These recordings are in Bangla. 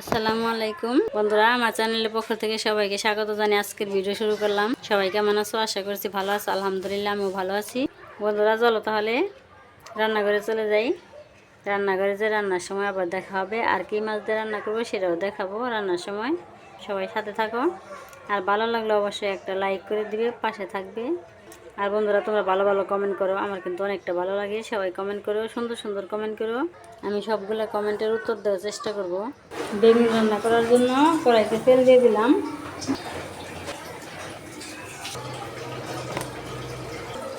আসসালামু আলাইকুম। বন্ধুরা, আমার চ্যানেলের পক্ষ থেকে সবাইকে স্বাগত জানিয়ে আজকের ভিডিও শুরু করলাম। সবাই কেমন আছো? আশা করছি ভালো আছো। আলহামদুলিল্লাহ, আমিও ভালো আছি। বন্ধুরা, চলো তাহলে রান্নাঘরে চলে যাই। রান্নাঘরে যে রান্নার সময় আবার দেখা হবে, আর কি মাছ দিয়ে রান্না করব সেটাও দেখাবো রান্নার সময়। সবাই সাথে থাকো। আর ভালো লাগলে অবশ্যই একটা লাইক করে দিবে, পাশে থাকবে। আর বন্ধুরা, তোমরা ভালো ভালো কমেন্ট করো। আমার কিন্তু অনেকটা ভালো লাগে। সবাই কমেন্ট করো, সুন্দর সুন্দর কমেন্ট করো। আমি সবগুলো কমেন্টের উত্তর দেওয়ার চেষ্টা করব। বেগুন রান্না করার জন্য কড়াইতে তেল দিয়ে দিলাম।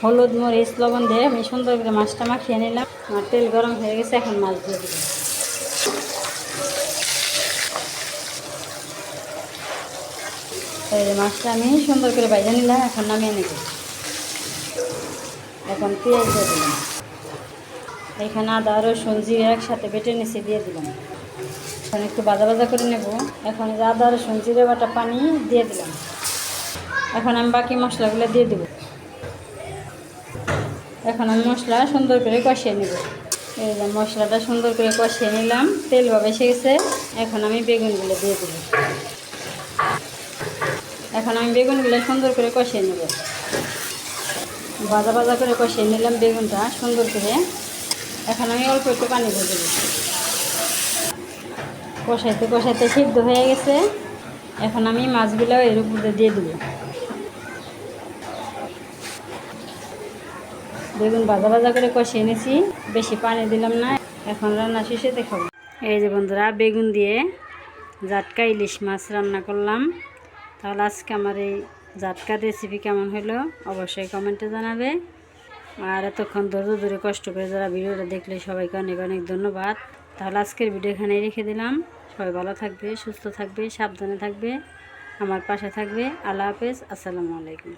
হলুদ, মরিচ, লবণ দিয়ে আমি সুন্দর করে মাছটা মাখিয়ে নিলাম। আমার তেল গরম হয়ে গেছে, এখন মাছ দিয়ে দিলাম। মাছটা আমি সুন্দর করে বাইজে নিলাম, এখন নামিয়ে নেব। এখন পেঁয়াজ দিয়ে দিলাম। এখানে আদা, রসুন, জিরে একসাথে বেটে নিচে দিয়ে দিলাম। এখন একটু বাজা বাজা করে নেব। এখন যে আদা, রসুন, জিরে বাটা পানি দিয়ে দিলাম। এখন আমি বাকি মশলাগুলো দিয়ে দেব। এখন আমি মশলা সুন্দর করে কষিয়ে নেব। এই যে মশলাটা সুন্দর করে কষিয়ে নিলাম। তেল ভাবে এসে গেছে। এখন আমি বেগুনগুলো দিয়ে দেবো। এখন আমি বেগুনগুলো সুন্দর করে কষিয়ে নেব। ভাজা ভাজা করে কষিয়ে নিলাম বেগুনটা, সুন্দর করে। এখন আমি অল্প একটু পানি দিয়ে দেবো। কষাইতে কষাইতে সিদ্ধ হয়ে গেছে। এখন আমি মাছগুলো এর উপরে দিয়ে দেবো। বেগুন ভাজা ভাজা করে কষিয়ে এনেছি বেশি পানি দিলাম না, এখন রান্না শেষে দেখাবো এই যে বন্ধুরা, বেগুন দিয়ে জাটকা ইলিশ মাছ রান্না করলাম। তাহলে আজকে আমার এই জাটকার রেসিপি কেমন হলো অবশ্যই কমেন্টে জানাবে। আর এতক্ষণ ধৈর্য ধরে কষ্ট করে যারা ভিডিওটা দেখলে সবাইকে অনেক অনেক ধন্যবাদ। তাহলে আজকের ভিডিও এখানেই রেখে দিলাম। সবাই ভালো থাকবে, সুস্থ থাকবে, সাবধানে থাকবে, আমার পাশে থাকবে। আল্লাহ হাফেজ, আসসালামু আলাইকুম।